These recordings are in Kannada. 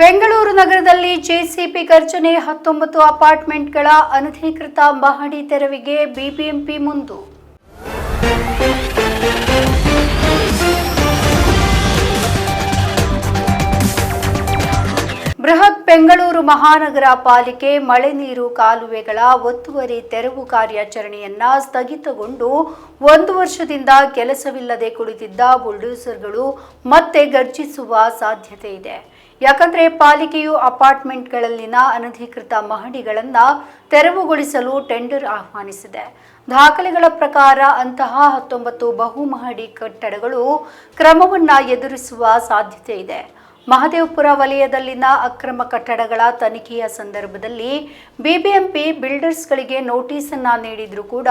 ಬೆಂಗಳೂರು ನಗರದಲ್ಲಿ ಜೆಸಿಪಿ ಗರ್ಜನೆ ಹತ್ತೊಂಬತ್ತು ಅಪಾರ್ಟ್ಮೆಂಟ್ಗಳ ಅನಧಿಕೃತ ಮಹಡಿ ತೆರವಿಗೆ ಬಿಬಿಎಂಪಿ ಮುಂದು. ಬೃಹತ್ ಬೆಂಗಳೂರು ಮಹಾನಗರ ಪಾಲಿಕೆ ಮಳೆ ನೀರು ಕಾಲುವೆಗಳ ಒತ್ತುವರಿ ತೆರವು ಕಾರ್ಯಾಚರಣೆಯನ್ನ ಸ್ಥಗಿತಗೊಂಡು ಒಂದು ವರ್ಷದಿಂದ ಕೆಲಸವಿಲ್ಲದೆ ಕುಳಿತಿದ್ದ ಬುಲ್ಡೋಸರ್ಗಳು ಮತ್ತೆ ಗರ್ಜಿಸುವ ಸಾಧ್ಯತೆ ಇದೆ. ಯಾಕಂದ್ರೆ ಪಾಲಿಕೆಯು ಅಪಾರ್ಟ್ಮೆಂಟ್ಗಳಲ್ಲಿನ ಅನಧಿಕೃತ ಮಹಡಿಗಳನ್ನು ತೆರವುಗೊಳಿಸಲು ಟೆಂಡರ್ ಆಹ್ವಾನಿಸಿದೆ. ದಾಖಲೆಗಳ ಪ್ರಕಾರ ಅಂತಹ ಹತ್ತೊಂಬತ್ತು ಬಹುಮಹಡಿ ಕಟ್ಟಡಗಳು ಕ್ರಮವನ್ನ ಎದುರಿಸುವ ಸಾಧ್ಯತೆ ಇದೆ. ಮಹದೇವಪುರ ವಲಯದಲ್ಲಿನ ಅಕ್ರಮ ಕಟ್ಟಡಗಳ ತನಿಖೆಯ ಸಂದರ್ಭದಲ್ಲಿ ಬಿಬಿಎಂಪಿ ಬಿಲ್ಡರ್ಸ್ಗಳಿಗೆ ನೋಟಿಸ್ ಅನ್ನ ನೀಡಿದ್ರೂ ಕೂಡ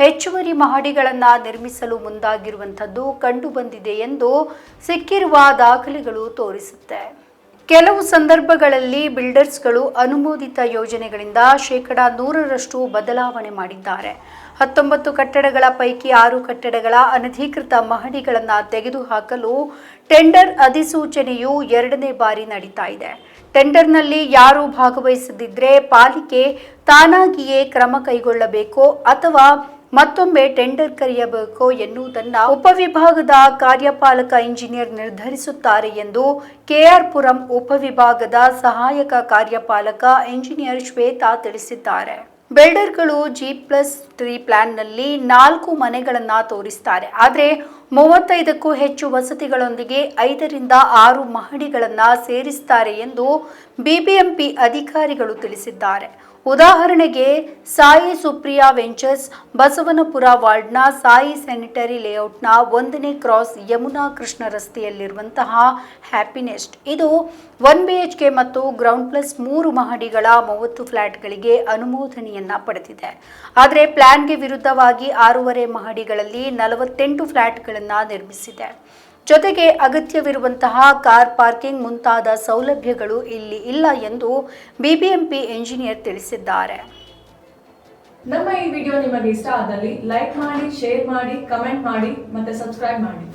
ಹೆಚ್ಚುವರಿ ಮಹಡಿಗಳನ್ನು ನಿರ್ಮಿಸಲು ಮುಂದಾಗಿರುವಂಥದ್ದು ಕಂಡುಬಂದಿದೆ ಎಂದು ಸಿಕ್ಕಿರುವ ದಾಖಲೆಗಳು ತೋರಿಸುತ್ತೆ. ಕೆಲವು ಸಂದರ್ಭಗಳಲ್ಲಿ ಬಿಲ್ಡರ್ಸ್ಗಳು ಅನುಮೋದಿತ ಯೋಜನೆಗಳಿಂದ ಶೇಕಡಾ ನೂರರಷ್ಟು ಬದಲಾವಣೆ ಮಾಡಿದ್ದಾರೆ. ಹತ್ತೊಂಬತ್ತು ಕಟ್ಟಡಗಳ ಪೈಕಿ ಆರು ಕಟ್ಟಡಗಳ ಅನಧಿಕೃತ ಮಹಡಿಗಳನ್ನು ತೆಗೆದುಹಾಕಲು ಟೆಂಡರ್ ಅಧಿಸೂಚನೆಯು ಎರಡನೇ ಬಾರಿ ನಡೀತಾ ಇದೆ. ಟೆಂಡರ್ನಲ್ಲಿ ಯಾರು ಭಾಗವಹಿಸದಿದ್ದರೆ ಪಾಲಿಕೆ ತಾನಾಗಿಯೇ ಕ್ರಮ ಕೈಗೊಳ್ಳಬೇಕೋ ಅಥವಾ ಮತ್ತೊಮ್ಮೆ ಟೆಂಡರ್ ಕರೆಯಬೇಕು ಎನ್ನುವುದನ್ನು ಉಪವಿಭಾಗದ ಕಾರ್ಯಪಾಲಕ ಇಂಜಿನಿಯರ್ ನಿರ್ಧರಿಸುತ್ತಾರೆ ಎಂದು ಕೆಆರ್ ಪುರಂ ಉಪವಿಭಾಗದ ಸಹಾಯಕ ಕಾರ್ಯಪಾಲಕ ಇಂಜಿನಿಯರ್ ಶ್ವೇತಾ ತಿಳಿಸಿದ್ದಾರೆ. ಬಿಲ್ಡರ್ಗಳು ಜಿ ಪ್ಲಸ್ ತ್ರೀ ಪ್ಲಾನ್ನಲ್ಲಿ ನಾಲ್ಕು ಮನೆಗಳನ್ನು ತೋರಿಸ್ತಾರೆ. ಆದರೆ ಮೂವತ್ತೈದಕ್ಕೂ ಹೆಚ್ಚು ವಸತಿಗಳೊಂದಿಗೆ ಐದರಿಂದ ಆರು ಮಹಡಿಗಳನ್ನು ಸೇರಿಸ್ತಾರೆ ಎಂದು ಬಿಬಿಎಂಪಿ ಅಧಿಕಾರಿಗಳು ತಿಳಿಸಿದ್ದಾರೆ. ಉದಾಹರಣೆಗೆ ಸಾಯಿ ಸುಪ್ರಿಯಾ ವೆಂಚರ್ಸ್, ಬಸವನಪುರ ವಾರ್ಡ್ನ ಸಾಯಿ ಸ್ಯಾನಿಟರಿ ಲೇಔಟ್ನ ಒಂದನೇ ಕ್ರಾಸ್ ಯಮುನಾ ಕೃಷ್ಣ ರಸ್ತೆಯಲ್ಲಿರುವಂತಹ ಹ್ಯಾಪಿನೆಸ್ಟ್. ಇದು ಒನ್ ಬಿ ಎಚ್ ಕೆ ಮತ್ತು ಗ್ರೌಂಡ್ ಪ್ಲಸ್ ಮೂರು ಮಹಡಿಗಳ ಮೂವತ್ತು ಫ್ಲಾಟ್ಗಳಿಗೆ ಅನುಮೋದನೆಯನ್ನ ಪಡೆದಿದೆ. ಆದರೆ ಪ್ಲಾನ್ಗೆ ವಿರುದ್ಧವಾಗಿ ಆರೂವರೆ ಮಹಡಿಗಳಲ್ಲಿ ನಲವತ್ತೆಂಟು ಫ್ಲ್ಯಾಟ್ಗಳನ್ನು ನಿರ್ಮಿಸಿದೆ. ಜೊತೆಗೆ ಅಗತ್ಯವಿರುವಂತಹ ಕಾರ್ ಪಾರ್ಕಿಂಗ್ ಮುಂತಾದ ಸೌಲಭ್ಯಗಳು ಇಲ್ಲಿ ಇಲ್ಲ ಎಂದು ಬಿಬಿಎಂಪಿ ಎಂಜಿನಿಯರ್ ತಿಳಿಸಿದ್ದಾರೆ. ನಮ್ಮ ಈ ವಿಡಿಯೋ ನಿಮಗೆ ಇಷ್ಟ ಆದಲ್ಲಿ ಲೈಕ್ ಮಾಡಿ, ಶೇರ್ ಮಾಡಿ, ಕಮೆಂಟ್ ಮಾಡಿ ಮತ್ತೆ ಸಬ್ಸ್ಕ್ರೈಬ್ ಮಾಡಿ.